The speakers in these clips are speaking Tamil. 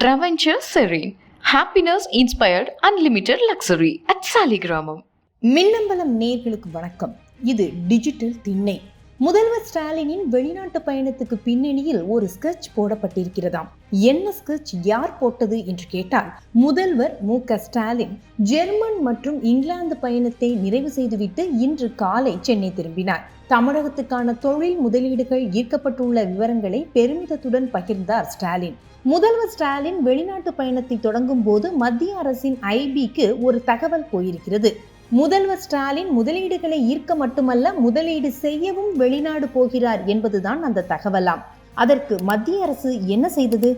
Traventure Serene happiness inspired unlimited luxury at Saligramam Minnambalam நேர்களுக்கு வணக்கம் இது டிஜிட்டல் திண்ணை முதல்வர் ஸ்டாலினின் வெளிநாட்டு பயணத்துக்கு பின்னணியில் ஒரு ஸ்கெட்ச் போடப்பட்டிருக்கிறதாம். என்ன ஸ்கெட்ச் யார் போட்டது என்று கேட்டால் முதல்வர் மு ஸ்டாலின் ஜெர்மன் மற்றும் இங்கிலாந்து பயணத்தை நிறைவு செய்துவிட்டு இன்று காலை சென்னை திரும்பினார். தமிழகத்துக்கான தொழில் முதலீடுகள் ஈர்க்கப்பட்டுள்ள விவரங்களை பெருமிதத்துடன் பகிர்ந்தார் ஸ்டாலின். முதல்வர் ஸ்டாலின் வெளிநாட்டு பயணத்தை தொடங்கும் போது மத்திய அரசின் ஐபிக்கு ஒரு தகவல் போயிருக்கிறது. முதல்வர் ஸ்டாலின் முதலீடுகளை ஈர்க்க மட்டுமல்ல முதலீடு செய்யவும் வெளிநாடு போகிறார் என்பதுதான் அந்த தகவலாம். அதற்கு மத்திய அரசு என்ன செய்தது?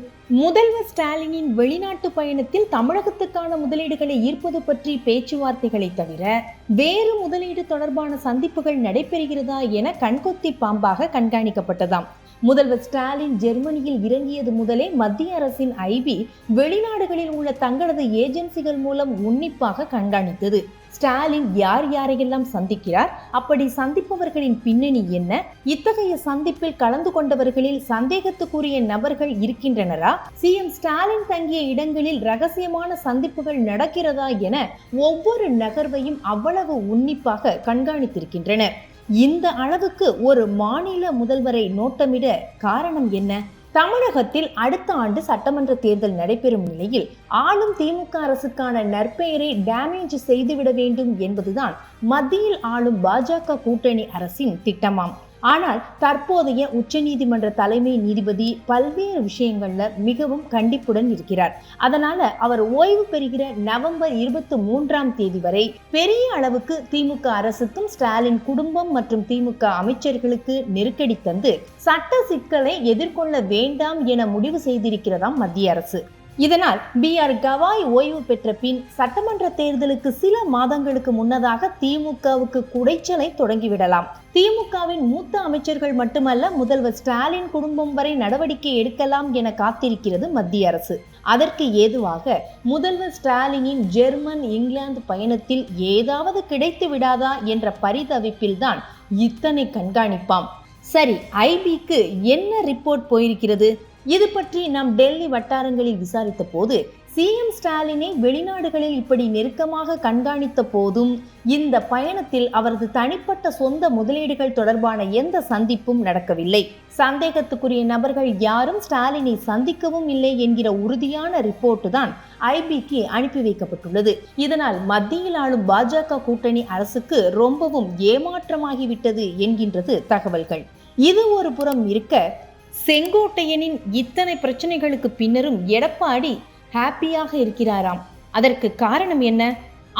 முதல்வர் ஸ்டாலினின் வெளிநாட்டு பயணத்தில் தமிழகத்துக்கான முதலீடுகளை ஈர்ப்பது பற்றி பேச்சுவார்த்தைகளை தவிர வேறு முதலீடு தொடர்பான சந்திப்புகள் நடைபெறுகிறதா என கண்கொத்தி பாம்பாக கண்காணிக்கப்பட்டதாம். முதல்வர் ஸ்டாலின் ஜெர்மனியில் இறங்கியது முதலே மத்திய அரசின் ஐபி வெளிநாடுகளில் உள்ள தங்களது ஏஜென்சிகள் மூலம் உன்னிப்பாக கண்காணித்தது. ஸ்டாலின் யார் யாரையெல்லாம் சந்திக்கிறார்? அப்படி சந்திப்பவர்களின் பின்னணி என்ன? இத்தகைய சந்திப்பில் கலந்து கொண்டவர்களில் சந்தேகத்துக்குரிய நபர்கள் இருக்கின்றனரா? சிஎம் ஸ்டாலின் தங்கிய இடங்களில் ரகசியமான சந்திப்புகள் நடக்கிறதா என ஒவ்வொரு நகர்வையும் அவ்வளவு உன்னிப்பாக கண்காணித்திருக்கின்றனர். இந்த அளவுக்கு ஒரு மாநில முதல்வரை நோட்டமிட காரணம் என்ன? தமிழகத்தில் அடுத்த ஆண்டு சட்டமன்ற தேர்தல் நடைபெறும் நிலையில் ஆளும் திமுக அரசுக்கான நற்பெயரை டேமேஜ் செய்துவிட வேண்டும் என்பதுதான் மத்தியில் ஆளும் பாஜக கூட்டணி அரசின் திட்டமாம். ஆனால் தற்போதைய உச்சநீதிமன்ற தலைமை நீதிபதி பல்வேறு விஷயங்களில் மிகவும் கண்டிப்புடன் இருக்கிறார். அதனால அவர் ஓய்வு பெறுகிற நவம்பர் இருபத்தி மூன்றாம் தேதி வரை பெரிய அளவுக்கு திமுக அரசுக்கும் ஸ்டாலின் குடும்பம் மற்றும் திமுக அமைச்சர்களுக்கு நெருக்கடி தந்து சட்ட சிக்கலை எதிர்கொள்ள வேண்டாம் என முடிவு செய்திருக்கிறதாம் மத்திய அரசு. இதனால் பி ஆர் கவாய் ஓய்வு பெற்ற பின் சட்டமன்ற தேர்தலுக்கு சில மாதங்களுக்கு முன்னதாக திமுகவுக்கு குடைச்சலை தொடங்கிவிடலாம். திமுகவின் மூத்த அமைச்சர்கள் மட்டுமல்ல முதல்வர் ஸ்டாலின் குடும்பம் வரை நடவடிக்கை எடுக்கலாம் என காத்திருக்கிறது மத்திய அரசு. அதற்கு ஏதுவாக முதல்வர் ஸ்டாலினின் ஜெர்மன் இங்கிலாந்து பயணத்தில் ஏதாவது கிடைத்து விடாதா என்ற பரிதவிப்பில்தான் இத்தனை கண்காணிப்பாம். சரி ஐபிக்கு என்ன ரிப்போர்ட் போயிருக்கிறது? இது பற்றி நாம் டெல்லி வட்டாரங்களில் விசாரித்த போது சிஎம் ஸ்டாலினை வெளிநாடுகளில் இப்படி நெருக்கமாக கண்காணித்த போதும் இந்த பயணத்தில் அவரது தனிப்பட்ட சொந்த முதலீடுகள் தொடர்பான எந்த சந்திப்பும் நடக்கவில்லை. சந்தேகத்துக்குரிய நபர்கள் யாரும் ஸ்டாலினை சந்திக்கவும் இல்லை என்கிற உறுதியான ரிப்போர்ட் தான் ஐபிக்கு அனுப்பி வைக்கப்பட்டுள்ளது. இதனால் மத்தியில் ஆளும் பாஜக கூட்டணி அரசுக்கு ரொம்பவும் ஏமாற்றமாகிவிட்டது என்கின்றது தகவல்கள். இது ஒரு புறம் இருக்க செங்கோட்டையனின் இத்தனை பிரச்சனைகளுக்கு பின்னரும் எடப்பாடி ஹாப்பியாக இருக்கிறாராம். அதற்கு காரணம் என்ன?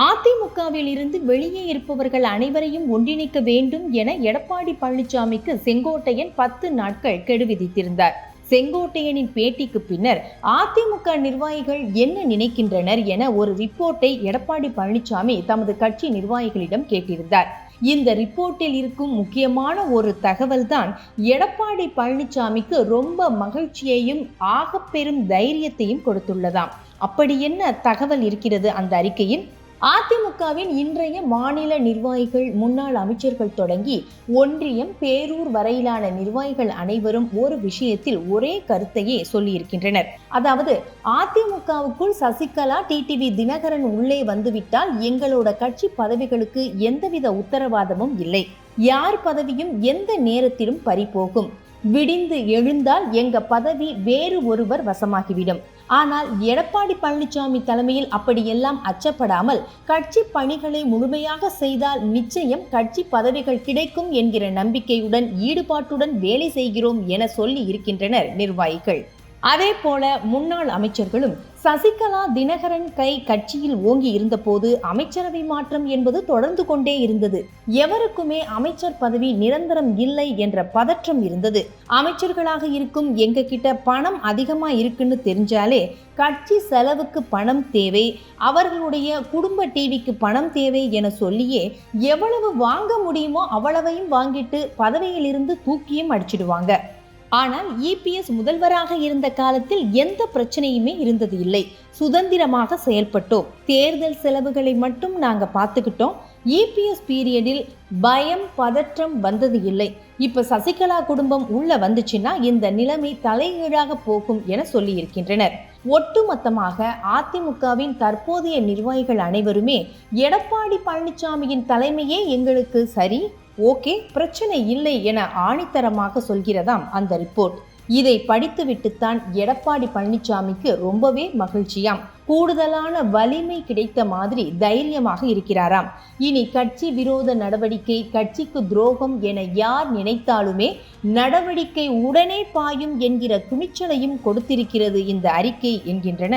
அதிமுகவில் இருந்து வெளியே இருப்பவர்கள் அனைவரையும் ஒன்றிணைக்க வேண்டும் என எடப்பாடி பழனிசாமிக்கு செங்கோட்டையன் பத்து நாட்கள் கெடு விதித்திருந்தார். செங்கோட்டையனின் பேட்டிக்கு பின்னர் அதிமுக நிர்வாகிகள் என்ன நினைக்கின்றனர் என ஒரு ரிப்போர்ட்டை எடப்பாடி பழனிசாமி தமது கட்சி நிர்வாகிகளிடம் கேட்டிருந்தார். இந்த ரிப்போர்ட்டில் இருக்கும் முக்கியமான ஒரு தகவல் தான் எடப்பாடி பழனிசாமிக்கு ரொம்ப மகிழ்ச்சியையும் ஆகப்பெரும் தைரியத்தையும் கொடுத்துள்ளதாம். அப்படி என்ன தகவல் இருக்கிறது அந்த அறிக்கையில்? அதிமுகவின் இன்றைய மாநில நிர்வாகிகள் முன்னாள் அமைச்சர்கள் தொடங்கி ஒன்றியம் பேரூர் வரையிலான நிர்வாகிகள் அனைவரும் ஒரு விஷயத்தில் ஒரே கருத்தையே சொல்லியிருக்கின்றனர். அதாவது அதிமுகவுக்குள் சசிகலா டிடிவி தினகரன் உள்ளே வந்துவிட்டால் எங்களோட கட்சி பதவிகளுக்கு எந்தவித உத்தரவாதமும் இல்லை. யார் பதவியும் எந்த நேரத்திலும் பறிபோகும். விடிந்து எழுந்தால் எங்க பதவி வேறு ஒருவர் வசமாகிவிடும். ஆனால் எடப்பாடி பழனிசாமி தலைமையில் அப்படியெல்லாம் அச்சப்படாமல் கட்சி பணிகளை முழுமையாக செய்தால் நிச்சயம் கட்சி பதவிகள் கிடைக்கும் என்கிற நம்பிக்கையுடன் ஈடுபாட்டுடன் வேலை செய்கிறோம் என சொல்லி இருக்கின்றனர் நிர்வாகிகள். அதே போல முன்னாள் அமைச்சர்களும் சசிகலா தினகரன் கை கட்சியில் ஓங்கி இருந்தபோது அமைச்சரவை மாற்றம் என்பது தொடர்ந்து கொண்டே இருந்தது. எவருக்குமே அமைச்சர் பதவி நிரந்தரம் இல்லை என்ற பதற்றம் இருந்தது. அமைச்சர்களாக இருக்கும் எங்க கிட்ட பணம் அதிகமா இருக்குன்னு தெரிஞ்சாலே கட்சி செலவுக்கு பணம் தேவை அவர்களுடைய குடும்ப டிவிக்கு பணம் தேவை என சொல்லியே எவ்வளவு வாங்க முடியுமோ அவ்வளவையும் வாங்கிட்டு பதவியிலிருந்து தூக்கியும் அடிச்சிடுவாங்க. ஆனால் இபிஎஸ் முதல்வராக இருந்த காலத்தில் எந்த பிரச்சனையுமே இருந்தது இல்லை. சுதந்திரமாக செயல்பட்டோம். தேர்தல் செலவுகளை மட்டும் நாங்கள் பார்த்துக்கிட்டோம். இபிஎஸ் பீரியடில் பயம் பதற்றம் வந்தது இல்லை. இப்போ சசிகலா குடும்பம் உள்ள வந்துச்சுன்னா இந்த நிலைமை தலைகீழாக போகும் என சொல்லியிருக்கின்றனர். ஒட்டுமொத்தமாக அதிமுகவின் தற்போதைய நிர்வாகிகள் அனைவருமே எடப்பாடி பழனிசாமியின் தலைமையே எங்களுக்கு சரி ஓகே பிரச்சனை இல்லை என ஆணித்தரமாக சொல்கிறதாம் அந்த ரிப்போர்ட். இதை படித்துவிட்டுத்தான் எடப்பாடி பழனிசாமிக்கு ரொம்பவே மகிழ்ச்சியாம். கூடுதலான வலிமை கிடைத்த மாதிரி தைரியமாக இருக்கிறாராம். இனி கட்சி விரோத நடவடிக்கை கட்சிக்கு துரோகம் என யார் நினைத்தாலுமே நடவடிக்கை உடனே பாயும் என்கிற துணிச்சலையும் கொடுத்திருக்கிறது இந்த அறிக்கை என்கின்றன.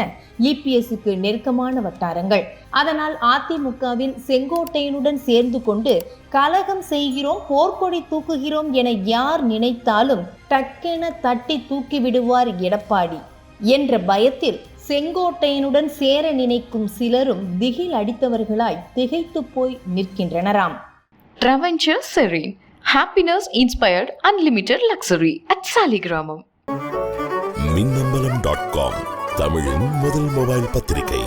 இபிஎஸ்க்கு நெருக்கமான வட்டாரங்கள். அதனால் அதிமுகவில் செங்கோட்டையனுடன் சேர்ந்து கொண்டு கலகம் செய்கிறோம் போர்க்கொடி தூக்குகிறோம் என யார் நினைத்தாலும் டக்கென தட்டி தூக்கி விடுவார் எடப்பாடி என்ற பயத்தில் செங்கோட்டையனுடன் சேர நினைக்கும் சிலரும் திகில் அடித்தவர்களாய் திகைத்து போய் நிற்கின்றனராம் Traventure Serene. Happiness inspired unlimited luxury at Saligramam. Minnambalam dot com தமிழின் முதல் மொபைல் பத்திரிகை